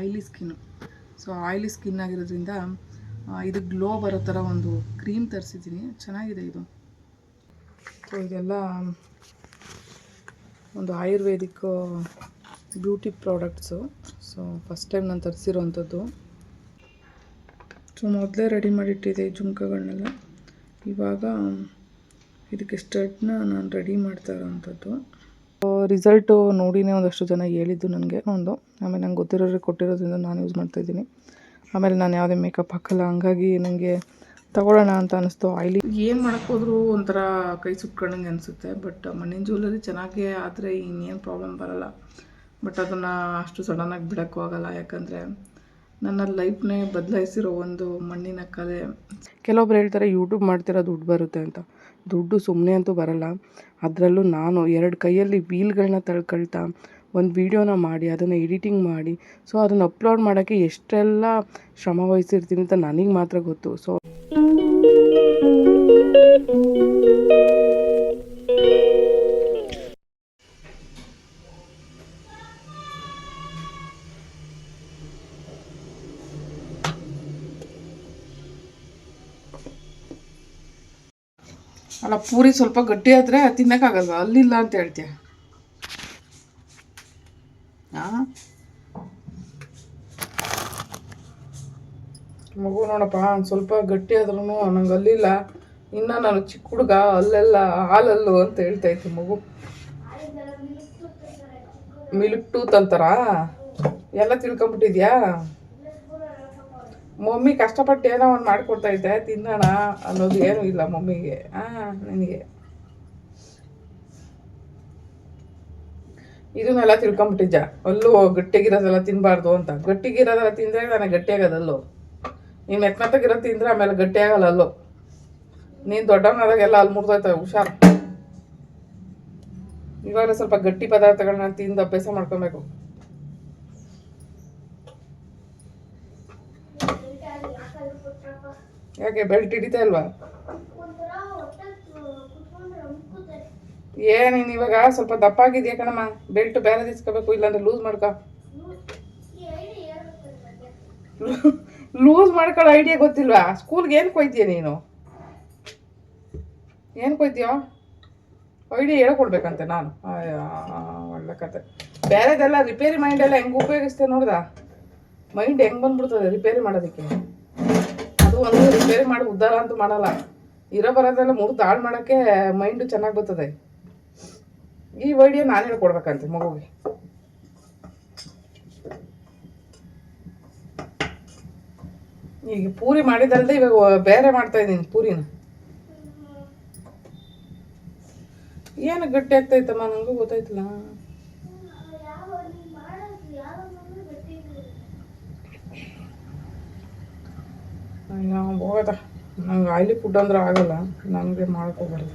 Oily skin so oily skin ಆಗಿರೋದ್ರಿಂದ ಇದು glow ಬರೋ ಥರ ಒಂದು ಕ್ರೀಮ್ ತರಿಸಿದ್ದೀನಿ. ಚೆನ್ನಾಗಿದೆ ಇದು. ಸೊ ಇದೆಲ್ಲ, ಒಂದು ayurvedic beauty products so first time ನಾನು ತರಿಸಿರೋವಂಥದ್ದು ಸೊ ಮೊದಲೇ ರೆಡಿ ಮಾಡಿಟ್ಟಿದೆ ಈ ಜುಮ್ಕಗಳನ್ನೆಲ್ಲ. ಇವಾಗ, ಇದಕ್ಕೆ ಸ್ಟಡ್ನ ನಾನು ರೆಡಿ ಮಾಡ್ತಾ ಇರೋವಂಥದ್ದು ರಿಸಲ್ಟು ನೋಡಿನೇ ಒಂದಷ್ಟು ಜನ ಹೇಳಿದ್ದು ನನಗೆ. ಒಂದು, ಆಮೇಲೆ ನಂಗೆ ಗೊತ್ತಿರೋರಿಗೆ ಕೊಟ್ಟಿರೋದ್ರಿಂದ ನಾನು ಯೂಸ್ ಮಾಡ್ತಾಯಿದ್ದೀನಿ ಆಮೇಲೆ ನಾನು ಯಾವುದೇ ಮೇಕಪ್ ಹಾಕಲ್ಲ, ಹಂಗಾಗಿ ನನಗೆ ತಗೊಳ್ಳೋಣ ಅಂತ ಅನಿಸ್ತು. ಆಯ್ಲಿ. ಏನು ಹೋದ್ರೂ ಒಂಥರ ಕೈ ಸುಟ್ಕೊಂಡಂಗೆ ಅನಿಸುತ್ತೆ, ಬಟ್ ಮಣ್ಣಿನ ಜ್ಯುವೆಲರಿ ಚೆನ್ನಾಗೇ ಆದರೆ ಇನ್ನೇನು ಪ್ರಾಬ್ಲಮ್ ಬರಲ್ಲ. ಬಟ್ ಅದನ್ನು ಅಷ್ಟು ಸಡನ್ನಾಗಿ ಬಿಡೋಕ್ಕೂ ಆಗಲ್ಲ. ಯಾಕಂದರೆ ನನ್ನ ಲೈಫ್ನೇ ಬದಲಾಯಿಸಿರೋ ಒಂದು ಮಣ್ಣಿನ ಕಲೆ. ಕೆಲವೊಬ್ರು ಹೇಳ್ತಾರೆ ಯೂಟ್ಯೂಬ್ ಮಾಡ್ತಿರೋ ದುಡ್ಡು ಬರುತ್ತೆ ಅಂತ. ದುಡ್ಡು ಸುಮ್ಮನೆ ಅಂತೂ ಬರಲ್ಲ. ಅದರಲ್ಲೂ ನಾನು ಎರಡು ಕೈಯಲ್ಲಿ ವೀಲ್ಗಳನ್ನ ತಳ್ಕೊಳ್ತಾ ಒಂದು ವೀಡಿಯೋನ ಮಾಡಿ, ಅದನ್ನು ಎಡಿಟಿಂಗ್ ಮಾಡಿ ಸೊ ಅದನ್ನು ಅಪ್ಲೋಡ್ ಮಾಡೋಕ್ಕೆ ಎಷ್ಟೆಲ್ಲ ಶ್ರಮ ವಹಿಸಿರ್ತೀನಿ ಅಂತ ನನಗೆ ಮಾತ್ರ ಗೊತ್ತು. ಸೊ ಅಲ್ಲ, ಪೂರಿ ಸ್ವಲ್ಪ ಗಟ್ಟಿ ಆದರೆ ತಿನ್ನೋಕ್ಕಾಗಲ್ವ? ಅಲ್ಲಿಲ್ಲ ಅಂತ ಹೇಳ್ತೀಯ? ಮಗು ನೋಡಪ್ಪ ಸ್ವಲ್ಪ ಗಟ್ಟಿ ಆದ್ರೂ ನಂಗೆ ಅಲ್ಲಿಲ್ಲ. ಇನ್ನು ನಾನು ಚಿಕ್ಕ ಹುಡುಗ, ಅಲ್ಲೆಲ್ಲ ಹಾಲಲ್ಲು ಅಂತ ಹೇಳ್ತಾ ಇತ್ತು ಮಗು. ಮಿಲ್ಕ್ ಟೂತ್ ಅಂತಾರ? ಎಲ್ಲ ತಿಳ್ಕೊಂಬಿಟ್ಟಿದ್ಯಾ ಮಮ್ಮಿ ಕಷ್ಟಪಟ್ಟು ಏನೋ ಒಂದು ಮಾಡಿಕೊಡ್ತಾ ಇದ್ದೆ, ತಿನ್ನೋಣ ಅನ್ನೋದು ಏನೂ ಇಲ್ಲ ಮಮ್ಮಿಗೆ. ಹಾಂ ನಿನಗೆ? ಇದನ್ನೆಲ್ಲ ತಿಳ್ಕೊಂಬಿಟ್ಟಿದ್ದ ಅಲ್ಲೂ ಗಟ್ಟಿಗಿರೋದೆಲ್ಲ ತಿನ್ನಬಾರ್ದು ಅಂತ. ಗಟ್ಟಿಗಿರೋದೆಲ್ಲ ತಿಂದರೆ ನನಗೆ ಗಟ್ಟಿಯಾಗೋದಲ್ಲೋ ನೀನು ಮೆತ್ತಗಿರೋ ತಿಂದರೆ ಆಮೇಲೆ ಗಟ್ಟಿಯಾಗಲ್ಲ ಅಲ್ಲೋ. ನೀನು ದೊಡ್ಡವನಾದಾಗೆಲ್ಲ ಅಲ್ಲಿ ಮುರಿದೋಯ್ತವೆ, ಹುಷಾರು. ಇವಾಗ ಸ್ವಲ್ಪ ಗಟ್ಟಿ ಪದಾರ್ಥಗಳನ್ನ ತಿಂದು ಅಭ್ಯಾಸ ಮಾಡ್ಕೊಬೇಕು. ಯಾಕೆ ಬೆಲ್ಟ್ ಹಿಡಿತಾ ಇಲ್ವಾ? ಏ, ನೀನು ಇವಾಗ ಸ್ವಲ್ಪ ದಪ್ಪ ಆಗಿದೆಯಾ ಕಣಮ್ಮ? ಬೆಲ್ಟ್ ಬೇರೆ ಇಸ್ಕೋಬೇಕು ಇಲ್ಲಾಂದ್ರೆ ಲೂಸ್ ಮಾಡ್ಕೊ. ಲೂಸ್ ಮಾಡ್ಕೊಳ್ಳೋ ಐಡಿಯಾ ಗೊತ್ತಿಲ್ವಾ? ಸ್ಕೂಲ್ಗೆ ಏನು ಕೊಯ್ತೀಯ ನೀನು? ಏನು ಕೊಯ್ತೀಯೋ? ಐಡಿಯಾ ಹೇಳ್ಕೊಡ್ಬೇಕಂತೆ ನಾನು. ಒಳ್ಳೆ ಕತೆ. ಬೇರೆದೆಲ್ಲ ರಿಪೇರಿ ಮೈಂಡೆಲ್ಲ ಹೆಂಗೆ ಉಪಯೋಗಿಸ್ತೇ ನೋಡ್ದ? ಮೈಂಡ್ ಹೆಂಗೆ ಬಂದ್ಬಿಡ್ತದೆ ರಿಪೇರಿ ಮಾಡೋದಕ್ಕೆ? ಒಂದು ರಿಪೇರಿ ಮಾಡಿ ಉದ್ದಾರ ಅಂತೂ ಮಾಡಲ್ಲ. ಇರೋ ಬರೋದೆಲ್ಲ ಮೂರು ಹಾಳು ಮಾಡೋಕ್ಕೆ ಮೈಂಡು ಚೆನ್ನಾಗಿ ಬರ್ತದೆ. ಈ ಐಡಿಯಾ ನಾನು ಹೇಳ್ಕೊಡ್ಬೇಕಂತೆ ಮಗುಗೆ ಈಗ ಪೂರಿ ಮಾಡಿದಲ್ದೆ ಇವಾಗ ಬೇರೆ ಮಾಡ್ತಾ ಇದ್ದೀನಿ ಪೂರಿನ. ಏನು ಗಟ್ಟಿ ಆಗ್ತೈತಮ್ಮ ನನಗೂ ಗೊತ್ತಾಯ್ತಲ್ಲ. ಅಯ್ಯೋ ಹೋಗೋದ ನಂಗೆ ಆಯ್ಲಿ ಫುಡ್ ಅಂದ್ರೆ ಆಗಲ್ಲ. ನನಗೆ ಮಾಡ್ಕೋಬಾರ್ದು.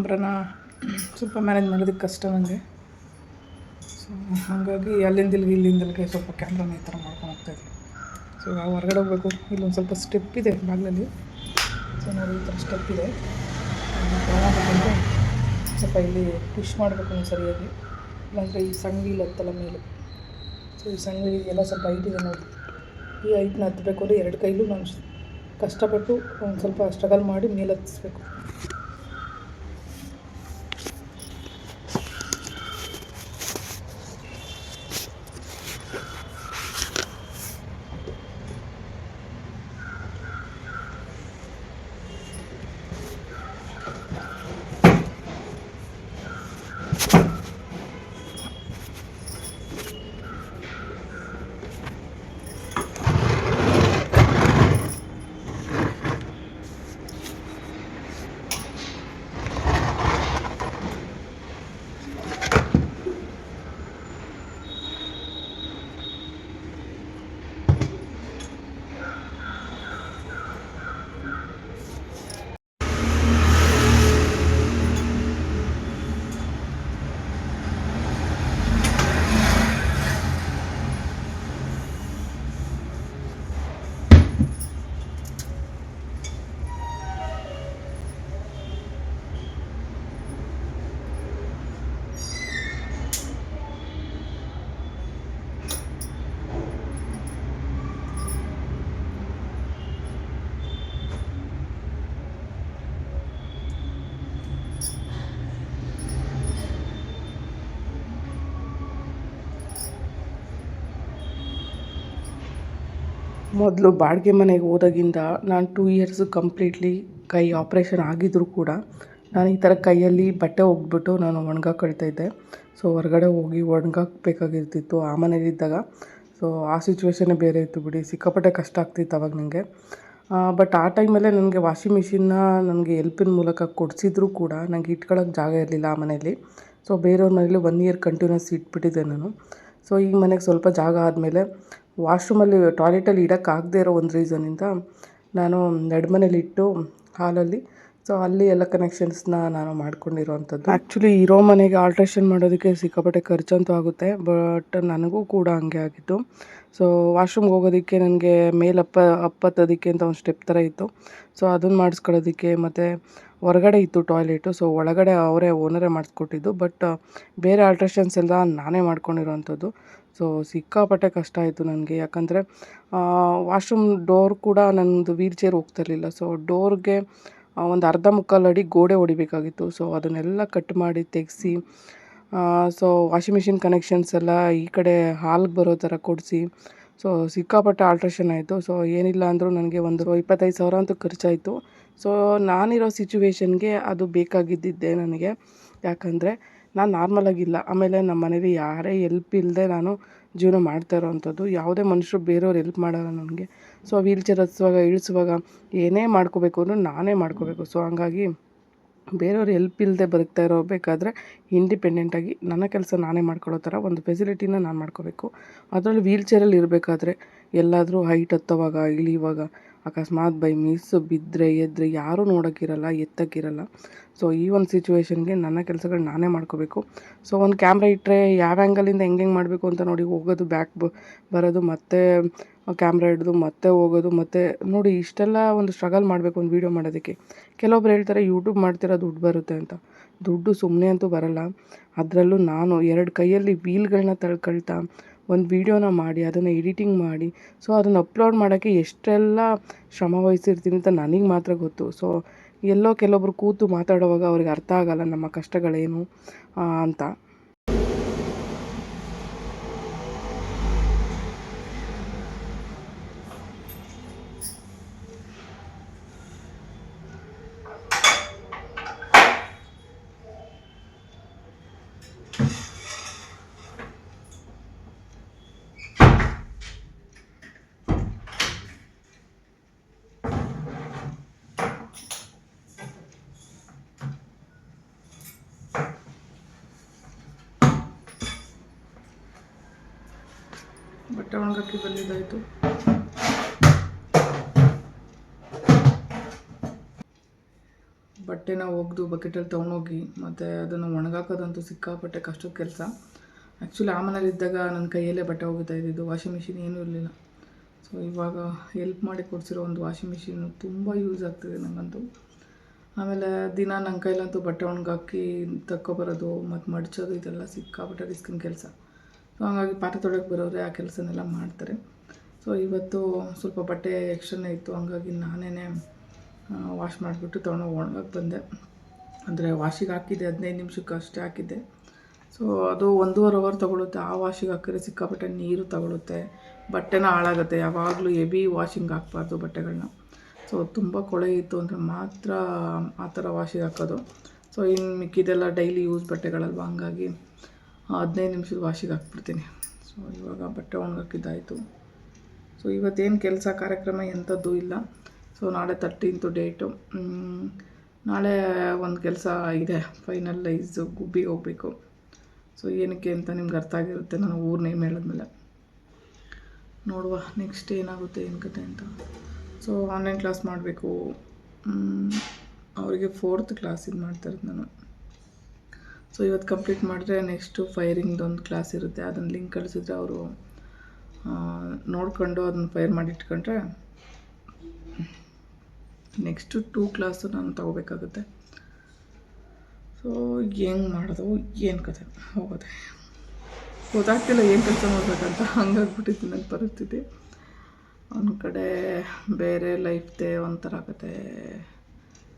ಕ್ಯಾಮ್ರಾನ ಸ್ವಲ್ಪ ಮ್ಯಾನೇಜ್ ಮಾಡೋದಕ್ಕೆ ಕಷ್ಟ ನನಗೆ ಸೊ ಹಾಗಾಗಿ ಅಲ್ಲಿಂದಿಲ್ಗೆ ಇಲ್ಲಿಂದಲ್ಗೆ ಸ್ವಲ್ಪ ಕ್ಯಾಮ್ರಾನ ಈ ಥರ ಮಾಡ್ಕೊಂಡು ಹೋಗ್ತಾಯಿದ್ವಿ ಸೊ ಇವಾಗ ಹೊರಗಡೆ ಹೋಗಬೇಕು. ಇಲ್ಲೊಂದು ಸ್ವಲ್ಪ ಸ್ಟೆಪ್ ಇದೆ ಬಾಗಿಲಲ್ಲಿ. ಸೊ ನೋಡಿ ಈ ಥರ ಸ್ಟೆಪ್ ಇದೆ. ಸ್ವಲ್ಪ ಇಲ್ಲಿ ಪುಷ್ ಮಾಡಬೇಕು ನಾವು ಸರಿಯಾಗಿ. ಇಲ್ಲಾಂದರೆ ಈ ವೀಲ್ ಹತ್ತಲ್ಲ ಮೇಲೆ. ಸೊ ಈ ಸಂಗೀಲಿಗೆಲ್ಲ ಸ್ವಲ್ಪ ಹೈಟ್ ಇದೆ ನೋಡಿ. ಈ ಹೈಟ್ನ ಹತ್ತಬೇಕು ಅಂದರೆ ಎರಡು ಕೈಲೂ ನಾನು ಕಷ್ಟಪಟ್ಟು ಒಂದು ಸ್ವಲ್ಪ ಸ್ಟ್ರಗಲ್ ಮಾಡಿ ಮೇಲೆ ಹತ್ತಿಸ್ಬೇಕು ಮೊದಲು ಬಾಡಿಗೆ ಮನೆಗೆ ಹೋದಾಗಿಂದ ನಾನು ಟೂ ಇಯರ್ಸು ಕಂಪ್ಲೀಟ್ಲಿ ಕೈ ಆಪ್ರೇಷನ್ ಆಗಿದ್ದರೂ ಕೂಡ ನಾನು ಈ ಥರ ಕೈಯಲ್ಲಿ ಬಟ್ಟೆ ಹೋಗ್ಬಿಟ್ಟು ನಾನು ಒಣಗಾಕೊಳ್ತಾ ಇದ್ದೆ. ಸೊ ಹೊರಗಡೆ ಹೋಗಿ ಒಣಗಾಕ್ಬೇಕಾಗಿರ್ತಿತ್ತು ಆ ಮನೇಲಿದ್ದಾಗ ಸೊ ಆ ಸಿಚುವೇಶನ್ನೇ ಬೇರೆ ಇತ್ತು ಬಿಡಿ. ಸಿಕ್ಕಾಪಟ್ಟೆ ಕಷ್ಟ ಆಗ್ತಿತ್ತು ಅವಾಗ ನನಗೆ ಬಟ್ ಆ ಟೈಮಲ್ಲೇ ನನಗೆ ವಾಷಿಂಗ್ ಮಿಷಿನ್ನ ನನಗೆ ಎಲ್ಪಿನ ಮೂಲಕ ಕೊಡಿಸಿದ್ರು ಕೂಡ ನನಗೆ ಇಟ್ಕೊಳ್ಳೋಕೆ ಜಾಗ ಇರಲಿಲ್ಲ ಆ ಮನೇಲಿ ಸೊ ಬೇರೆಯವ್ರ ಮನೇಲಿ ಒನ್ ಇಯರ್ ಕಂಟಿನ್ಯೂಸ್ ಇಟ್ಬಿಟ್ಟಿದ್ದೆ ನಾನು. ಸೊ ಈ ಮನೆಗೆ ಸ್ವಲ್ಪ ಜಾಗ ಆದಮೇಲೆ ವಾಶ್ರೂಮಲ್ಲಿ ಟಾಯ್ಲೆಟಲ್ಲಿ ಇಡೋಕ್ಕಾಗದೇ ಇರೋ ಒಂದು ರೀಸನಿಂದ ನಾನು ನಡುಮನೇಲಿಟ್ಟು ಹಾಲಲ್ಲಿ, ಸೊ ಅಲ್ಲಿ ಎಲ್ಲ ಕನೆಕ್ಷನ್ಸ್ನ ನಾನು ಮಾಡ್ಕೊಂಡಿರೋವಂಥದ್ದು ಆ್ಯಕ್ಚುಲಿ ಇರೋ ಮನೆಗೆ ಆಲ್ಟ್ರೇಷನ್ ಮಾಡೋದಕ್ಕೆ ಸಿಕ್ಕಾಪಟ್ಟೆ ಖರ್ಚಂತೂ ಆಗುತ್ತೆ, ಬಟ್ ನನಗೂ ಕೂಡ ಹಂಗೆ ಆಗಿತ್ತು. ಸೊ ವಾಶ್ರೂಮ್ಗೆ ಹೋಗೋದಕ್ಕೆ ನನಗೆ ಮೇಲಪ್ಪ ಅಪ್ಪತ್ತೋದಕ್ಕೆ ಅಂತ ಒಂದು ಸ್ಟೆಪ್ ಥರ ಇತ್ತು. ಸೊ ಅದನ್ನು ಮಾಡಿಸ್ಕೊಳ್ಳೋದಕ್ಕೆ ಮತ್ತು ಹೊರಗಡೆ ಇತ್ತು ಟಾಯ್ಲೆಟು, ಸೊ ಒಳಗಡೆ ಅವರೇ ಓನರೇ ಮಾಡಿಸ್ಕೊಟ್ಟಿದ್ದು, ಬಟ್ ಬೇರೆ ಆಲ್ಟ್ರೇಷನ್ಸ್ ಎಲ್ಲ ನಾನೇ ಮಾಡ್ಕೊಂಡಿರೋವಂಥದ್ದು ಸೊ ಸಿಕ್ಕಾಪಟ್ಟೆ ಕಷ್ಟ ಆಯಿತು ನನಗೆ. ಯಾಕಂದರೆ ವಾಶ್ರೂಮ್ ಡೋರ್ ಕೂಡ ನನ್ನದು ವೀಲ್ ಚೇರ್ ಹೋಗ್ತಿರ್ಲಿಲ್ಲ. ಸೊ ಡೋರ್ಗೆ ಒಂದು ಅರ್ಧ ಮುಕ್ಕಾಲು ಅಡಿ ಗೋಡೆ ಹೊಡಿಬೇಕಾಗಿತ್ತು. ಸೊ ಅದನ್ನೆಲ್ಲ ಕಟ್ ಮಾಡಿ ತೆಗೆಸಿ ಸೊ ವಾಷಿಂಗ್ ಮಿಷಿನ್ ಕನೆಕ್ಷನ್ಸ್ ಎಲ್ಲ ಈ ಕಡೆ ಹಾಲ್ಗೆ ಬರೋ ಥರ ಕೊಡಿಸಿ, ಸೊ ಸಿಕ್ಕಾಪಟ್ಟೆ ಆಲ್ಟ್ರೇಷನ್ ಆಯಿತು. ಸೊ ಏನಿಲ್ಲ ಅಂದರೂ ನನಗೆ ಒಂದು ಇಪ್ಪತ್ತೈದು ಸಾವಿರ ಅಂತೂ ಖರ್ಚಾಯಿತು. ಸೊ ನಾನಿರೋ ಸಿಚುವೇಶನ್ಗೆ ಅದು ಬೇಕಾಗಿದ್ದಿದ್ದೆ ನನಗೆ. ಯಾಕಂದರೆ ನಾನು ನಾರ್ಮಲಾಗಿಲ್ಲ ಆಮೇಲೆ ನಮ್ಮ ಮನೇಲಿ ಯಾರೇ ಎಲ್ಪ್ ಇಲ್ಲದೆ ನಾನು ಜೀವನ ಮಾಡ್ತಾ ಇರೋವಂಥದ್ದು, ಯಾವುದೇ ಮನುಷ್ಯರು ಬೇರೆಯವ್ರು ಎಲ್ಪ್ ಮಾಡಲ್ಲ ನನಗೆ. ಸೊ ವೀಲ್ ಚೇರ್ ಹತ್ಸುವಾಗ, ಇಳಿಸುವಾಗ ಏನೇ ಮಾಡ್ಕೋಬೇಕು ಅಂದರೂ ನಾನೇ ಮಾಡ್ಕೋಬೇಕು. ಸೊ ಹಂಗಾಗಿ ಬೇರೆಯವ್ರು ಎಲ್ಪ್ ಇಲ್ಲದೆ ಬದುಕ್ತಾ ಇರೋಬೇಕಾದ್ರೆ ಇಂಡಿಪೆಂಡೆಂಟಾಗಿ ನನ್ನ ಕೆಲಸ ನಾನೇ ಮಾಡ್ಕೊಳ್ಳೋ ಥರ ಒಂದು ಫೆಸಿಲಿಟಿನ ನಾನು ಮಾಡ್ಕೋಬೇಕು. ಅದರಲ್ಲಿ ವೀಲ್ ಚೇರಲ್ಲಿ ಇರಬೇಕಾದ್ರೆ ಎಲ್ಲಾದರೂ ಹೈಟ್ ಹತ್ತೋವಾಗ, ಇಳಿಯುವಾಗ, ಅಕಸ್ಮಾತ್ ಬೈ ಮಿಸ್ ಬಿದ್ದರೆ ಎದ್ದರೆ ಯಾರೂ ನೋಡೋಕ್ಕಿರಲ್ಲ ಎತ್ತಕ್ಕಿರಲ್ಲ ಸೊ ಈ ಒಂದು ಸಿಚುವೇಶನ್ಗೆ ನನ್ನ ಕೆಲಸಗಳು ನಾನೇ ಮಾಡ್ಕೋಬೇಕು. ಸೊ ಒಂದು ಕ್ಯಾಮ್ರಾ ಇಟ್ಟರೆ ಯಾವ ಆ್ಯಂಗಲಿಂದ ಹೆಂಗೆ ಹೆಂಗೆ ಮಾಡಬೇಕು ಅಂತ ನೋಡಿ ಹೋಗೋದು ಬ್ಯಾಕ್ ಬರೋದು, ಮತ್ತೆ ಕ್ಯಾಮ್ರಾ ಹಿಡಿದು ಮತ್ತೆ ಹೋಗೋದು, ಮತ್ತೆ ನೋಡಿ ಇಷ್ಟೆಲ್ಲ ಒಂದು ಸ್ಟ್ರಗಲ್ ಮಾಡಬೇಕು ಒಂದು ವೀಡಿಯೋ ಮಾಡೋದಕ್ಕೆ. ಕೆಲವೊಬ್ರು ಹೇಳ್ತಾರೆ ಯೂಟ್ಯೂಬ್ ಮಾಡ್ತಿರೋ ದುಡ್ಡು ಬರುತ್ತೆ ಅಂತ. ದುಡ್ಡು ಸುಮ್ಮನೆ ಅಂತೂ ಬರಲ್ಲ. ಅದರಲ್ಲೂ ನಾನು ಎರಡು ಕೈಯಲ್ಲಿ ವೀಲ್ಗಳನ್ನ ತಳ್ಕೊಳ್ತಾ ಒಂದು ವೀಡಿಯೋನ ಮಾಡಿ, ಅದನ್ನು ಎಡಿಟಿಂಗ್ ಮಾಡಿ ಸೊ ಅದನ್ನು ಅಪ್ಲೋಡ್ ಮಾಡೋಕ್ಕೆ ಎಷ್ಟೆಲ್ಲ ಶ್ರಮ ವಹಿಸಿರ್ತೀನಿ ಅಂತ ನನಗೆ ಮಾತ್ರ ಗೊತ್ತು. ಸೊ ಎಲ್ಲೋ ಕೆಲವೊಬ್ರು ಕೂತು ಮಾತಾಡುವಾಗ ಅವ್ರಿಗೆ ಅರ್ಥ ಆಗಲ್ಲ ನಮ್ಮ ಕಷ್ಟಗಳೇನು ಅಂತ. ಒಣಗಕ್ಕೆ ಬಂದಿದ್ದಾಯಿತು. ಬಟ್ಟೆನ ಒಗೆದು ಬಕೆಟಲ್ಲಿ ತೊಗೊಂಡೋಗಿ, ಮತ್ತು ಅದನ್ನು ಒಣಗಾಕೋದಂತೂ ಸಿಕ್ಕಾಪಟ್ಟೆ ಕಷ್ಟದ ಕೆಲಸ. ಆ್ಯಕ್ಚುಲಿ ಆ ಮನೇಲಿದ್ದಾಗ ನನ್ನ ಕೈಯಲ್ಲೇ ಬಟ್ಟೆ ಇದ್ದಿದ್ದು ವಾಷಿಂಗ್ ಮಿಷಿನ್ ಏನೂ ಇರಲಿಲ್ಲ. ಸೊ ಇವಾಗ ಹೆಲ್ಪ್ ಮಾಡಿ ಕೊಡಿಸಿರೋ ಒಂದು ವಾಷಿಂಗ್ ಮಿಷಿನ್ ತುಂಬ ಯೂಸ್ ಆಗ್ತಿದೆ ನನಗಂತೂ ಆಮೇಲೆ ದಿನ ನನ್ನ ಕೈಲಂತೂ ಬಟ್ಟೆ ಒಣಗಾಕಿ, ತಕ್ಕೊಬರೋದು ಮತ್ತು ಮಡಚೋದು, ಇದೆಲ್ಲ ಸಿಕ್ಕಾಪಟ್ಟೆ ರಿಸ್ಕಿನ ಕೆಲಸ. ಸೊ ಹಂಗಾಗಿ ಪಾತ್ರೆ ತೊಳೆಯೋಕೆ ಬರೋರೆ ಆ ಕೆಲಸನೆಲ್ಲ ಮಾಡ್ತಾರೆ. ಸೊ ಇವತ್ತು ಸ್ವಲ್ಪ ಬಟ್ಟೆ ಎಕ್ಸ್ಟ್ರಾನೇ ಇತ್ತು. ಹಂಗಾಗಿ ನಾನೇ ವಾಶ್ ಮಾಡಿಬಿಟ್ಟು ತೊಗೊಂಡು ಒಣಗಕ್ಕೆ ಬಂದೆ. ಅಂದರೆ ವಾಶಿಗೆ ಹಾಕಿದ್ದೆ, ಹದಿನೈದು ನಿಮಿಷಕ್ಕೆ ಅಷ್ಟೇ ಹಾಕಿದ್ದೆ. ಸೊ ಅದು ಒಂದೂವರೆ ಅವರ್ ತೊಗೊಳುತ್ತೆ. ಆ ವಾಶಿಗೆ ಹಾಕಿದ್ರೆ ಸಿಕ್ಕಾಪಟ್ಟೆ ನೀರು ತಗೊಳುತ್ತೆ. ಬಟ್ಟೆನ ಹಾಳಾಗುತ್ತೆ. ಯಾವಾಗಲೂ ಹೆವಿ ವಾಷಿಂಗ್ ಹಾಕ್ಬಾರ್ದು ಬಟ್ಟೆಗಳನ್ನ ಸೊ ತುಂಬ ಕೊಳೆ ಇತ್ತು ಅಂದರೆ ಮಾತ್ರ ಆ ಥರ ವಾಶಿಗೆ ಹಾಕೋದು. ಸೊ ಇನ್ನು ಮಿಕ್ಕಿದೆಲ್ಲ ಡೈಲಿ ಯೂಸ್ ಬಟ್ಟೆಗಳಲ್ವ? ಹಂಗಾಗಿ ಹದಿನೈದು ನಿಮಿಷದ ವಾಶಿಗೆ ಹಾಕ್ಬಿಡ್ತೀನಿ. ಸೊ ಇವಾಗ ಬಟ್ಟೆ ಒಣಗಾಕಿದ್ದಾಯಿತು ಸೊ ಇವತ್ತೇನು ಕೆಲಸ ಕಾರ್ಯಕ್ರಮ ಎಂಥದ್ದು ಇಲ್ಲ. ಸೊ ನಾಳೆ ತರ್ಟೀನ್ತು ಡೇಟು ನಾಳೆ ಒಂದು ಕೆಲಸ ಇದೆ. ಫೈನಲೈಸ್ ಗುಬ್ಬಿಗೆ ಹೋಗಬೇಕು. ಸೊ ಏನಕ್ಕೆ ಅಂತ ನಿಮ್ಗೆ ಅರ್ಥ ಆಗಿರುತ್ತೆ, ನಾನು ಊರು ನೇಮ್ ಹೇಳಿದ್ಮೇಲೆ. ನೋಡುವ ನೆಕ್ಸ್ಟ್ ಏನಾಗುತ್ತೆ, ಏನು ಕತೆ ಅಂತ. ಸೊ ಆನ್ಲೈನ್ ಕ್ಲಾಸ್ ಮಾಡಬೇಕು. ಅವರಿಗೆ ಫೋರ್ತ್ ಕ್ಲಾಸ್ ಇದು ಮಾಡ್ತಾ ನಾನು. ಸೊ ಇವತ್ತು ಕಂಪ್ಲೀಟ್ ಮಾಡಿದ್ರೆ ನೆಕ್ಸ್ಟು ಫೈರಿಂಗ್ದು ಒಂದು ಕ್ಲಾಸ್ ಇರುತ್ತೆ. ಅದನ್ನು ಲಿಂಕ್ ಕಳಿಸಿದ್ರೆ ಅವರು ನೋಡಿಕೊಂಡು ಅದನ್ನು ಫೈರ್ ಮಾಡಿ ಇಟ್ಕೊಂಡ್ರೆ ನೆಕ್ಸ್ಟು ಟೂ ಕ್ಲಾಸು ನಾನು ತಗೋಬೇಕಾಗುತ್ತೆ. ಸೊ ಹೆಂಗೆ ಮಾಡೋದು, ಏನು ಕತೆ? ಹೋಗೋದೆ. ಗೊತ್ತಾಗ್ತಿಲ್ಲ ಏನು ಕೆಲಸ ಮಾಡಬೇಕಂತ. ಹಂಗಾಗ್ಬಿಟ್ಟಿತ್ತು ನನ್ನ ಪರಿಸ್ಥಿತಿ. ಒಂದು ಕಡೆ ಬೇರೆ ಲೈಫ್ದೇ ಒಂಥರ ಆಕತೆ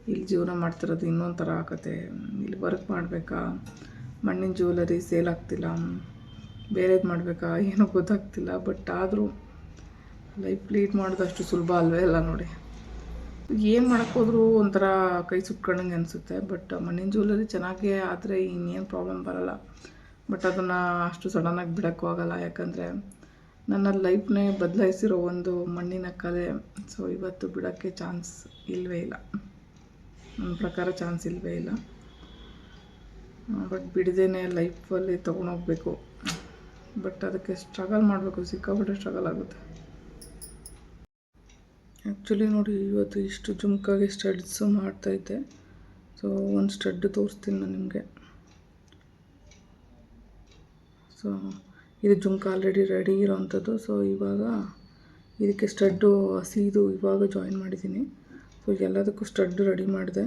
ಇಲ್ಲಿ ಜೀವನ ಮಾಡ್ತಿರೋದು ಇನ್ನೊಂದು ಥರ ಆಕತೆ ಇಲ್ಲಿ ವರ್ಕ್ ಮಾಡಬೇಕಾ? ಮಣ್ಣಿನ ಜ್ಯುವೆಲರಿ ಸೇಲ್ ಆಗ್ತಿಲ್ಲ. ಬೇರೆದು ಮಾಡಬೇಕಾ? ಏನೂ ಗೊತ್ತಾಗ್ತಿಲ್ಲ. ಬಟ್ ಆದರೂ ಲೈಫ್ ಲೀಡ್ ಮಾಡೋದು ಅಷ್ಟು ಸುಲಭ ಅಲ್ವೇ ಅಲ್ಲ ನೋಡಿ. ಏನು ಮಾಡೋಕ್ಕೋದ್ರೂ ಒಂಥರ ಕೈ ಸುಟ್ಕೊಂಡಂಗೆ ಅನಿಸುತ್ತೆ. ಬಟ್ ಮಣ್ಣಿನ ಜ್ಯುವೆಲರಿ ಚೆನ್ನಾಗೇ ಆದರೆ ಇನ್ನೇನು ಪ್ರಾಬ್ಲಮ್ ಬರಲ್ಲ. ಬಟ್ ಅದನ್ನು ಅಷ್ಟು ಸಡನ್ನಾಗಿ ಬಿಡೋಕ್ಕೂ ಆಗಲ್ಲ. ಯಾಕಂದರೆ ನನ್ನ ಲೈಫ್ನೇ ಬದಲಾಯಿಸಿರೋ ಒಂದು ಮಣ್ಣಿನ ಕಲೆ. ಸೊ ಇವತ್ತು ಬಿಡೋಕ್ಕೆ ಚಾನ್ಸ್ ಇಲ್ಲವೇ ಇಲ್ಲ. ನನ್ನ ಪ್ರಕಾರ ಚಾನ್ಸ್ ಇಲ್ಲವೇ ಇಲ್ಲ. ಬಟ್ ಬಿಡದೇನೆ ಲೈಫಲ್ಲಿ ತೊಗೊಂಡೋಗ್ಬೇಕು. ಬಟ್ ಅದಕ್ಕೆ ಸ್ಟ್ರಗಲ್ ಮಾಡಬೇಕು, ಸಿಕ್ಕಾಪಟ್ಟೆ ಸ್ಟ್ರಗಲ್ ಆಗುತ್ತೆ. ಆ್ಯಕ್ಚುಲಿ ನೋಡಿ, ಇವತ್ತು ಇಷ್ಟು ಜುಮ್ಕಾಗಿ ಸ್ಟಡ್ಸು ಮಾಡ್ತಾಯಿದ್ದೆ ಸೊ ಒಂದು ಸ್ಟಡ್ ತೋರಿಸ್ತೀನಿ ನಾನು ನಿಮಗೆ. ಸೊ ಇದು ಜುಮ್ಕ ಆಲ್ರೆಡಿ ರೆಡಿ ಇರೋವಂಥದ್ದು ಸೊ ಇವಾಗ ಇದಕ್ಕೆ ಸ್ಟಡ್ಡು ಹಸಿದು ಇವಾಗ ಜಾಯಿನ್ ಮಾಡಿದ್ದೀನಿ. ಸೊ ಎಲ್ಲದಕ್ಕೂ ಸ್ಟಡ್ ರೆಡಿ ಮಾಡಿದೆ.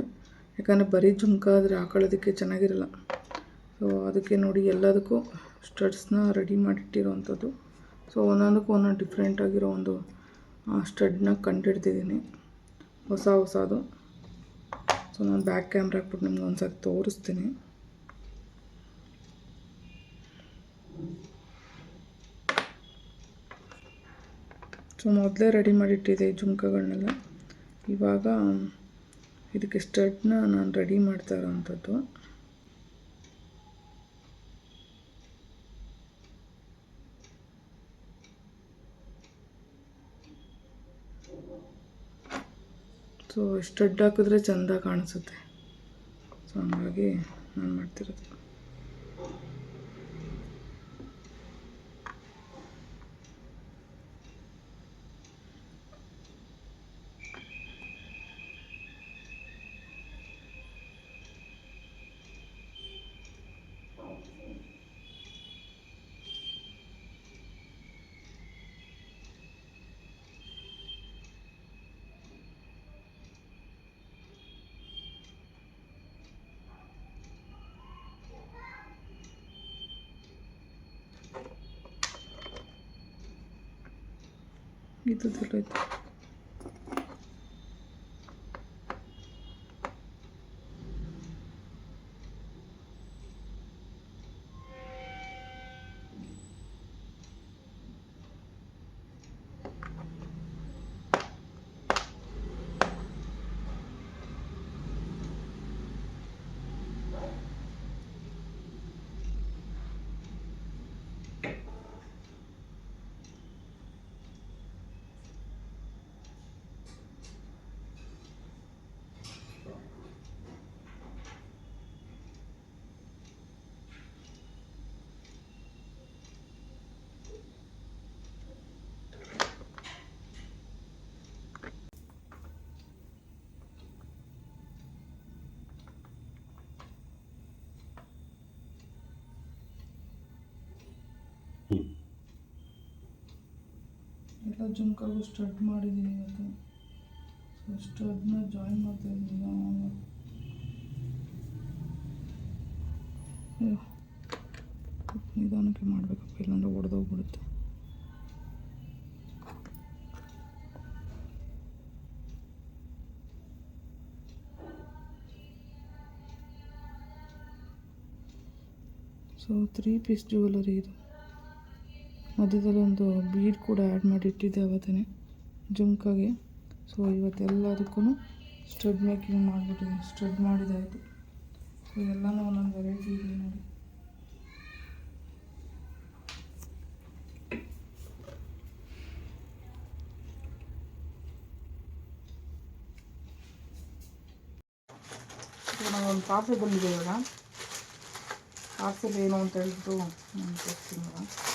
ಯಾಕಂದರೆ ಬರೀ ಜುಮ್ಕ ಆದರೆ ಹಾಕೊಳ್ಳೋದಕ್ಕೆ ಚೆನ್ನಾಗಿರಲ್ಲ. ಸೊ ಅದಕ್ಕೆ ನೋಡಿ ಎಲ್ಲದಕ್ಕೂ ಸ್ಟಡ್ಸ್ನ ರೆಡಿ ಮಾಡಿಟ್ಟಿರೋವಂಥದ್ದು. ಸೊ ಒಂದೊಂದಕ್ಕೂ ಒಂದೊಂದು ಡಿಫ್ರೆಂಟ್ ಆಗಿರೋ ಒಂದು ಸ್ಟಡ್ನ ಕಂಡಿಡ್ದಿದ್ದೀನಿ. ಹೊಸ ಹೊಸದು. ಸೊ ನಾನು ಬ್ಯಾಕ್ ಕ್ಯಾಮ್ರಾ ಹಾಕ್ಬಿಟ್ಟು ನಿಮ್ಗೆ ಒಂದು ಸತಿ ತೋರಿಸ್ತೀನಿ. ಸೊ ಮೊದಲೇ ರೆಡಿ ಮಾಡಿಟ್ಟಿದೆ ಈ ಜುಮ್ಕಗಳನ್ನೆಲ್ಲ. ಇವಾಗ ಇದಕ್ಕೆ ಸ್ಟಡ್ನ ನಾನು ರೆಡಿ ಮಾಡ್ತಾ ಇರೋವಂಥದ್ದು. ಸೊ ಸ್ಟಡ್ ಹಾಕಿದ್ರೆ ಚೆಂದ ಕಾಣಿಸುತ್ತೆ. ಸೊ ಹಂಗಾಗಿ ನಾನು ಮಾಡ್ತಿರೋದು. ಇದು ತಿಳಿದು ಎಲ್ಲ ಜುಮ್ಕಾಗೂ ಸ್ಟಡ್ ಮಾಡಿದ್ದೀನಿ ಇವತ್ತು. ಸೊ ಸ್ಟಡ್ನ ಜಾಯಿನ್ ಮಾಡ್ತಾಯಿದ್ದೀನಿ ನಿಧಾನಕ್ಕೆ ಮಾಡಬೇಕಪ್ಪ, ಇಲ್ಲಾಂದರೆ ಒಡೆದೋಗ್ಬಿಡುತ್ತೆ. ಸೊ ತ್ರೀ ಪೀಸ್ ಜ್ಯುವೆಲರಿ ಇದು. ಮಧ್ಯದಲ್ಲಿ ಒಂದು ಬೀಡ್ ಕೂಡ ಆ್ಯಡ್ ಮಾಡಿ ಇಟ್ಟಿದ್ದೆ ಅವತ್ತೇ ಜುಮ್ಕಾಗೆ ಸೊ ಇವತ್ತೆಲ್ಲದಕ್ಕೂ ಸ್ಟಡ್ ಮೇಕಿಂಗ್ ಮಾಡಿಬಿಟ್ಟಿದ್ದೀನಿ ಸ್ಟಡ್ ಮಾಡಿದಾಯಿತು. ಸೊ ಎಲ್ಲನೂ ಒಂದೊಂದು ವೆರೈಟಿ ಇದೆ ನೋಡಿ. ಒಂದು ಪಾರ್ಸೆಲ್ ಬಂದಿದೆ ಇವಾಗ. ಪಾರ್ಸೆಲ್ ಏನು ಅಂತ ಹೇಳ್ಬಿಟ್ಟು ನಾನು ತೋರಿಸ್ತೀನಿ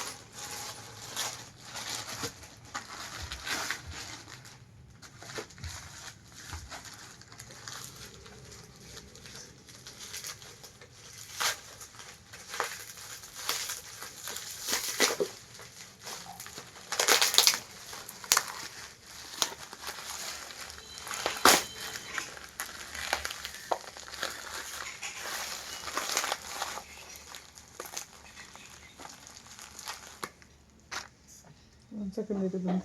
ಇವಾಗ ಒಂದು ಸೆಕೆಂಡ್ ಇದು ಬನ್ನಿ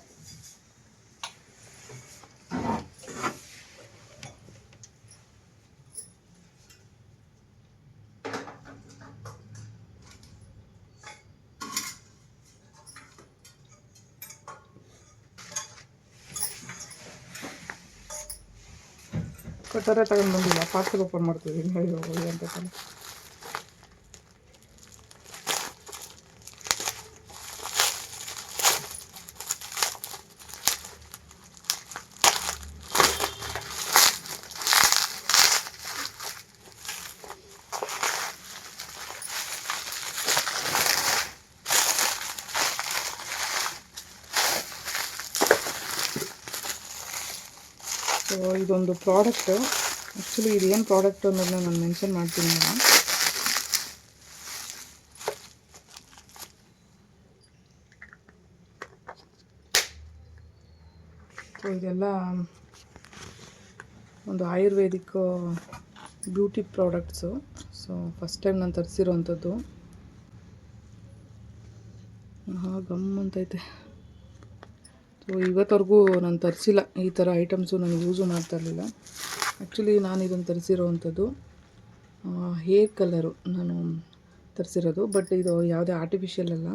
ಕಟ್ಟರೆ ತಗೊಂಡು ಬಂದಿಲ್ಲ ಪಾರ್ಸಲ್ ಓಪನ್ ಮಾಡ್ತಿದ್ದೀನಿ ಹೇಳಿ ಹೋಗಿ ಅಂತ ಸೊ ಇದೊಂದು ಪ್ರಾಡಕ್ಟ್ ಆ್ಯಕ್ಚುಲಿ ಇದೇನು ಪ್ರಾಡಕ್ಟ್ ಅನ್ನೋದನ್ನ ನಾನು ಮೆನ್ಷನ್ ಮಾಡ್ತೀನಿ ನಾನು ಸೊ ಇದೆಲ್ಲ ಒಂದು ayurvedic beauty products so first time ನಾನು ತರಿಸಿರೋವಂಥದ್ದು. ಗಮ್ ಅಂತೈತೆ ಸೊ ಇವತ್ತವರೆಗೂ ನಾನು ತರಿಸಿಲ್ಲ. ಈ ಥರ ಐಟಮ್ಸು ನಾನು ಯೂಸು ಮಾಡ್ತಾ ಇರಲಿಲ್ಲ. ಆ್ಯಕ್ಚುಲಿ ನಾನು ಇದನ್ನು ತರಿಸಿರೋವಂಥದ್ದು ಹೇರ್ ಕಲರು ನಾನು ತರಿಸಿರೋದು. ಬಟ್ ಇದು ಯಾವುದೇ ಆರ್ಟಿಫಿಷಿಯಲ್ ಅಲ್ಲ.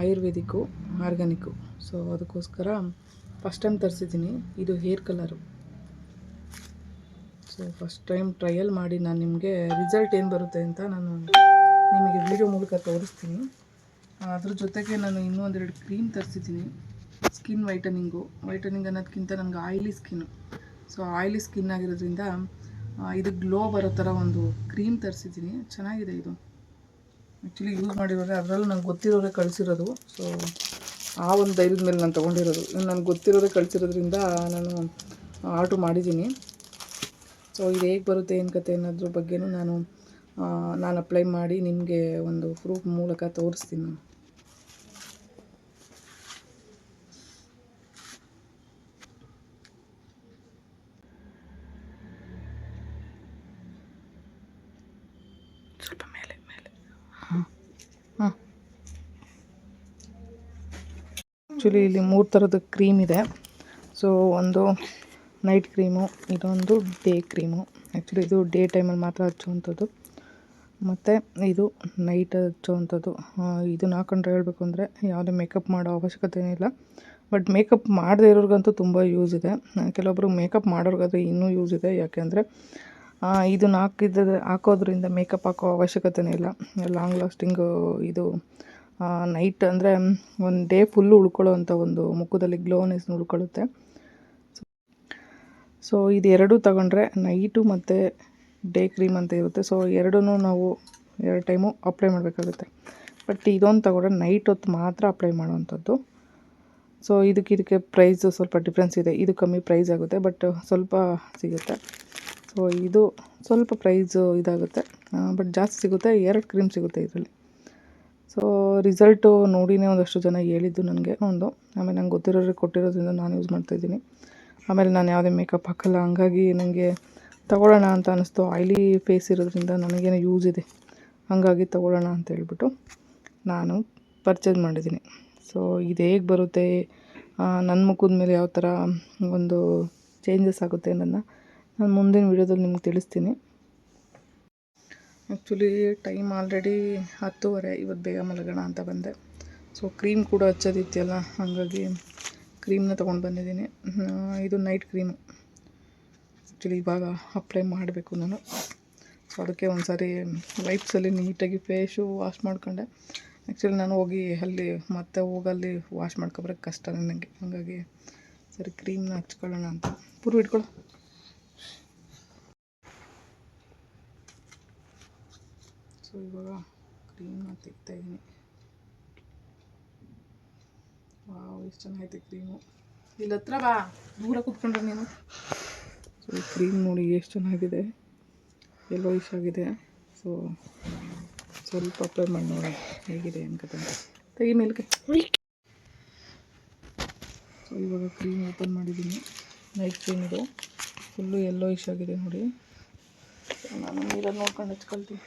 ಆಯುರ್ವೇದಿಕ್ಕು ಆರ್ಗ್ಯಾನಿಕ್ಕು ಸೊ ಅದಕ್ಕೋಸ್ಕರ ಫಸ್ಟ್ ಟೈಮ್ ತರಿಸಿದ್ದೀನಿ. ಇದು hair colour so first time trial ಮಾಡಿ ನಾನು ನಿಮಗೆ ರಿಸಲ್ಟ್ ಏನು ಬರುತ್ತೆ ಅಂತ ನಾನು ನಿಮಗೆ ವಿಡಿಯೋ ಮೂಲಕ ತೋರಿಸ್ತೀನಿ. ಅದ್ರ ಜೊತೆಗೆ ನಾನು ಇನ್ನೂ ಒಂದೆರಡು ಕ್ರೀಮ್ ತರಿಸಿದ್ದೀನಿ. Skin whitening. ವೈಟನಿಂಗ್ ಅನ್ನೋದಕ್ಕಿಂತ ನನಗೆ oily skin. So, oily skin ಆಗಿರೋದ್ರಿಂದ ಇದು ಗ್ಲೋ ಬರೋ ಥರ ಒಂದು ಕ್ರೀಮ್ ತರಿಸಿದ್ದೀನಿ. ಚೆನ್ನಾಗಿದೆ ಇದು. ಆ್ಯಕ್ಚುಲಿ ಯೂಸ್ ಮಾಡಿರೋರೆ, ಅದರಲ್ಲೂ ನಂಗೆ ಗೊತ್ತಿರೋರೆ ಕಳಿಸಿರೋದು. ಸೊ, ಆ ಒಂದು ಧೈರ್ಯದ ಮೇಲೆ ನಾನು ತೊಗೊಂಡಿರೋದು. ನನಗೆ ಗೊತ್ತಿರೋದೇ ಕಳಿಸಿರೋದ್ರಿಂದ ನಾನು ಆರ್ಡ್ರ್ ಮಾಡಿದ್ದೀನಿ. ಸೊ, ಇದು ಹೇಗೆ ಬರುತ್ತೆ, ಏನು ಕತೆ ಅನ್ನೋದ್ರ ಬಗ್ಗೆನೂ ನಾನು ನಾನು ಅಪ್ಲೈ ಮಾಡಿ ನಿಮಗೆ ಒಂದು ಪ್ರೂಫ್ ಮೂಲಕ ತೋರಿಸ್ತೀನಿ. ನಾನು ಆ್ಯಕ್ಚುಲಿ ಇಲ್ಲಿ ಮೂರು ಥರದ ಕ್ರೀಮ್ ಇದೆ. ಸೊ ಒಂದು ನೈಟ್ ಕ್ರೀಮು ಇದೊಂದು ಡೇ ಕ್ರೀಮು ಆ್ಯಕ್ಚುಲಿ ಇದು ಡೇ ಟೈಮಲ್ಲಿ ಮಾತ್ರ ಹಚ್ಚುವಂಥದ್ದು. ಮತ್ತು ಇದು ನೈಟ್ ಹಚ್ಚುವಂಥದ್ದು. ಇದನ್ನ ಹಾಕೊಂಡ್ರೆ ಹೇಳಬೇಕು ಅಂದರೆ ಯಾವುದೇ ಮೇಕಪ್ ಮಾಡೋ ಅವಶ್ಯಕತೆ ಇಲ್ಲ. ಬಟ್ ಮೇಕಪ್ ಮಾಡದೇ ಇರೋರ್ಗಂತೂ ತುಂಬ ಯೂಸ್ ಇದೆ. ಕೆಲವೊಬ್ಬರು ಮೇಕಪ್ ಮಾಡೋರ್ಗಾದ್ರೆ ಇನ್ನೂ ಯೂಸ್ ಇದೆ. ಯಾಕೆಂದರೆ ಇದನ್ನ ಹಾಕಿದ ಹಾಕೋದ್ರಿಂದ ಮೇಕಪ್ ಹಾಕೋ ಅವಶ್ಯಕತೆನೇ ಇಲ್ಲ. ಲಾಂಗ್ ಲಾಸ್ಟಿಂಗು ಇದು ನೈಟ್ ಅಂದರೆ ಒಂದು ಡೇ ಫುಲ್ಲು ಉಳ್ಕೊಳ್ಳೋ ಅಂಥ ಒಂದು ಮುಖದಲ್ಲಿ ಗ್ಲೋನೆಸ್ ಉಳ್ಕೊಳ್ಳುತ್ತೆ. ಸೊ ಇದು ಎರಡೂ ತಗೊಂಡ್ರೆ ನೈಟು ಮತ್ತು ಡೇ ಕ್ರೀಮ್ ಅಂತ ಇರುತ್ತೆ. ಸೊ ಎರಡೂ ನಾವು ಎರಡು ಟೈಮು ಅಪ್ಲೈ ಮಾಡಬೇಕಾಗುತ್ತೆ. ಬಟ್ ಇದೊಂದು ತಗೊಂಡ್ರೆ ನೈಟ್ ಹೊತ್ತು ಮಾತ್ರ ಅಪ್ಲೈ ಮಾಡುವಂಥದ್ದು. ಸೊ ಇದಕ್ಕೆ ಇದಕ್ಕೆ ಪ್ರೈಸು ಸ್ವಲ್ಪ ಡಿಫ್ರೆನ್ಸ್ ಇದೆ. ಇದು ಕಮ್ಮಿ ಪ್ರೈಸ್ ಆಗುತ್ತೆ ಬಟ್ ಸ್ವಲ್ಪ ಸಿಗುತ್ತೆ. ಸೊ ಇದು ಸ್ವಲ್ಪ ಪ್ರೈಸು ಇದಾಗುತ್ತೆ. ಬಟ್ ಜಾಸ್ತಿ ಸಿಗುತ್ತೆ, ಎರಡು ಕ್ರೀಮ್ ಸಿಗುತ್ತೆ ಇದರಲ್ಲಿ. ಸೊ ರಿಸಲ್ಟು ನೋಡಿನೇ ಒಂದಷ್ಟು ಜನ ಹೇಳಿದ್ದು ನನಗೆ ಒಂದು. ಆಮೇಲೆ ನಂಗೆ ಗೊತ್ತಿರೋರಿಗೆ ಕೊಟ್ಟಿರೋದ್ರಿಂದ ನಾನು ಯೂಸ್ ಮಾಡ್ತಾಯಿದ್ದೀನಿ ಆಮೇಲೆ ನಾನು ಯಾವುದೇ ಮೇಕಪ್ ಹಾಕಲ್ಲ. ಹಂಗಾಗಿ ನನಗೆ ತಗೊಳ್ಳೋಣ ಅಂತ ಅನ್ನಿಸ್ತು ಆಯ್ಲಿ ಫೇಸ್ ಇರೋದ್ರಿಂದ ನನಗೇನೋ ಯೂಸ್ ಇದೆ. ಹಾಗಾಗಿ ತಗೊಳ್ಳೋಣ ಅಂತ ಹೇಳ್ಬಿಟ್ಟು ನಾನು ಪರ್ಚೇಸ್ ಮಾಡಿದ್ದೀನಿ. ಸೊ ಇದು ಹೇಗೆ ಬರುತ್ತೆ? ನನ್ನ ಮುಖದ ಮೇಲೆ ಯಾವ ಥರ ಒಂದು ಚೇಂಜಸ್ ಆಗುತ್ತೆ ಅನ್ನೋದನ್ನ ನಾನು ಮುಂದಿನ ವೀಡಿಯೋದಲ್ಲಿ ನಿಮ್ಗೆ ತಿಳಿಸ್ತೀನಿ. ಆ್ಯಕ್ಚುಲಿ ಟೈಮ್ ಆಲ್ರೆಡಿ ಹತ್ತುವರೆ, ಇವತ್ತು ಬೇಗ ಮಲಗೋಣ ಅಂತ ಬಂದೆ. ಸೊ ಕ್ರೀಮ್ ಕೂಡ ಹಚ್ಚೋದಿತ್ತಲ್ಲ ಹಾಗಾಗಿ ಕ್ರೀಮ್ನ ತೊಗೊಂಡು ಬಂದಿದ್ದೀನಿ. ಇದು ನೈಟ್ ಕ್ರೀಮು ಆ್ಯಕ್ಚುಲಿ ಇವಾಗ ಅಪ್ಲೈ ಮಾಡಬೇಕು ನಾನು. ಸೊ ಅದಕ್ಕೆ ಒಂದು ಸಾರಿ ವೈಪ್ಸಲ್ಲಿ ನೀಟಾಗಿ ಫೇಶು ವಾಶ್ ಮಾಡ್ಕೊಂಡೆ. ಆ್ಯಕ್ಚುಲಿ ನಾನು ಹೋಗಿ ಅಲ್ಲಿ, ಮತ್ತೆ ಹೋಗಲ್ಲಿ ವಾಶ್ ಮಾಡ್ಕೊಬರೋಕ್ಕೆ ಕಷ್ಟ ನನಗೆ ಹಾಗಾಗಿ ಸರಿ ಕ್ರೀಮ್ನ ಹಚ್ಕೊಳ್ಳೋಣ ಅಂತ. ಪೂರ್ವ ಇಟ್ಕೊಳ್ಳೋ. ಸೊ ಇವಾಗ ಕ್ರೀಮ್ನ ತೆಗಿತಾ ಇದ್ದೀನಿ ವಾವ್ ಎಷ್ಟು ಚೆನ್ನಾಗೈತೆ ಕ್ರೀಮು ಇಲ್ಲಿ ಹತ್ರ ಬಾ, ದೂರ ಕೂತ್ಕೊಂಡ್ರೆ ನೀನು. ಸೊ ಕ್ರೀಮ್ ನೋಡಿ ಎಷ್ಟು ಚೆನ್ನಾಗಿದೆ. ಎಲ್ಲೋ ಇಶ್ ಆಗಿದೆ. ಸೊ ಸ್ವಲ್ಪ ಅಪ್ಲೈ ಮಾಡಿ ನೋಡಿ ಹೇಗಿದೆ ಅನ್ಕತೆ ತೆಗಿ. ಮೇಲ್ಕೆ ಸೊ ಇವಾಗ ಕ್ರೀಮ್ ಓಪನ್ ಮಾಡಿದ್ದೀನಿ ನೈಟ್ ಕ್ರೀಮ್ ಇದು. ಫುಲ್ಲು ಎಲ್ಲೋ ಇಶ್ ಆಗಿದೆ ನೋಡಿ. ನಾನು ನೀರಲ್ಲಿ ನೋಡ್ಕೊಂಡು ಹಚ್ಕೊಳ್ತೀನಿ.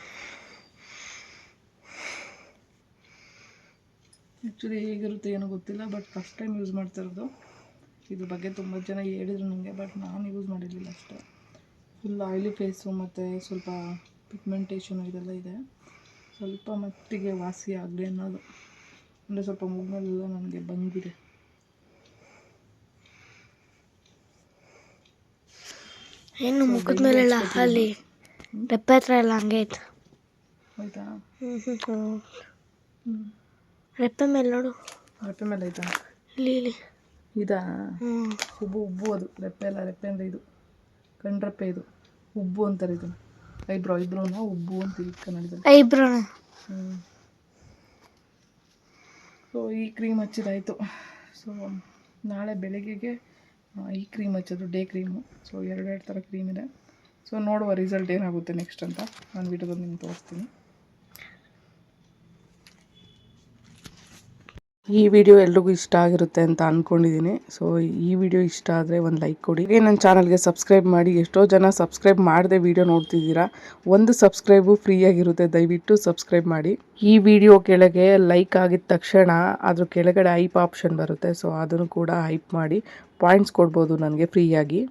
ಆ್ಯಕ್ಚುಲಿ ಹೇಗಿರುತ್ತೆ ಏನೋ ಗೊತ್ತಿಲ್ಲ ಬಟ್ ಫಸ್ಟ್ ಟೈಮ್ ಯೂಸ್ ಮಾಡ್ತಾ ಇರೋದು. ಇದ್ರ ಬಗ್ಗೆ ತುಂಬ ಜನ ಹೇಳಿದ್ರು ನನಗೆ ಬಟ್ ನಾನು ಯೂಸ್ ಮಾಡಿರಲಿಲ್ಲ ಅಷ್ಟೇ. ಫುಲ್ ಆಯಿಲಿ ಫೇಸು ಮತ್ತು ಸ್ವಲ್ಪ ಪಿಗ್ಮೆಂಟೇಷನು ಇದೆಲ್ಲ ಇದೆ. ಸ್ವಲ್ಪ ಮಟ್ಟಿಗೆ ವಾಸಿ ಆಗಲಿ ಅನ್ನೋದು. ಅಂದರೆ ಸ್ವಲ್ಪ ಮುಗ್ಮೇಲೆಲ್ಲ ನನಗೆ ಬಂದಿದೆ. ಏನು ಮುಖದ ಮೇಲೆಲ್ಲ ಅಲ್ಲಿ ರೆಪ್ಪೆ ಹತ್ರ ಎಲ್ಲ ಹಂಗೆ ಆಯ್ತು ಆಯಿತಾ ಹ್ಞೂ ರೆಪ್ಪೆ ಮೇಲೆ ನೋಡು ರೆಪ್ಪೆ ಮೇಲೆ ಐತಾ ಇಲ್ಲಿ ಇಲ್ಲಿ ಇದಾ ಉಬ್ಬು ಉಬ್ಬು ಅದು. ರೆಪ್ಪೆ ಅಲ್ಲ ರೆಪ್ಪೆ ಅಂದರೆ ಇದು. ಕಣ್ರೆಪ್ಪೆ ಇದು. ಉಬ್ಬು ಅಂತಾರೆ ಇದು ಐಬ್ರೋ ಐಬ್ರೋನ ಉಬ್ಬು ಇದೆ ಕನ್ನಡದಲ್ಲಿ. ಐಬ್ರೋನ? ಸೊ ಈ ಕ್ರೀಮ್ ಹಚ್ಚಿದಾಯಿತು. ಸೊ ನಾಳೆ ಬೆಳಗ್ಗೆಗೆ ಈ ಕ್ರೀಮ್ ಹಚ್ಚೋದು ಡೇ ಕ್ರೀಮು ಸೊ ಎರಡೆರಡು ಥರ ಕ್ರೀಮ್ ಇದೆ. ಸೊ ನೋಡುವ ರಿಸಲ್ಟ್ ಏನಾಗುತ್ತೆ ನೆಕ್ಸ್ಟ್ ಅಂತ. ನಾನು ವಿಡಿಯೋದಲ್ಲಿ ನಿಮ್ಗೆ ತೋರಿಸ್ತೀನಿ. ಈ ವಿಡಿಯೋ ಎಲ್ರಿಗೂ ಇಷ್ಟ ಆಗಿರುತ್ತೆ ಅಂತ ಅನ್ಕೊಂಡಿದ್ದೀನಿ ಸೊ ಈ ವಿಡಿಯೋ ಇಷ್ಟ ಆದರೆ ಒಂದು ಲೈಕ್ ಕೊಡಿ. ಹಾಗೆ ನನ್ನ ಚಾನಲ್ಗೆ ಸಬ್ಸ್ಕ್ರೈಬ್ ಮಾಡಿ. ಎಷ್ಟೋ ಜನ ಸಬ್ಸ್ಕ್ರೈಬ್ ಮಾಡದೆ ವಿಡಿಯೋ ನೋಡ್ತಿದ್ದೀರಾ. ಒಂದು ಸಬ್ಸ್ಕ್ರೈಬು ಫ್ರೀಯಾಗಿರುತ್ತೆ ದಯವಿಟ್ಟು ಸಬ್ಸ್ಕ್ರೈಬ್ ಮಾಡಿ. ಈ ವಿಡಿಯೋ ಕೆಳಗೆ ಲೈಕ್ ಆಗಿದ ತಕ್ಷಣ ಅದ್ರ ಕೆಳಗಡೆ ಐಪ್ ಆಪ್ಷನ್ ಬರುತ್ತೆ. ಸೊ ಅದನ್ನು ಕೂಡ ಹೈಪ್ ಮಾಡಿ. ಪಾಯಿಂಟ್ಸ್ ಕೊಡ್ಬೋದು ನನಗೆ ಫ್ರೀಯಾಗಿ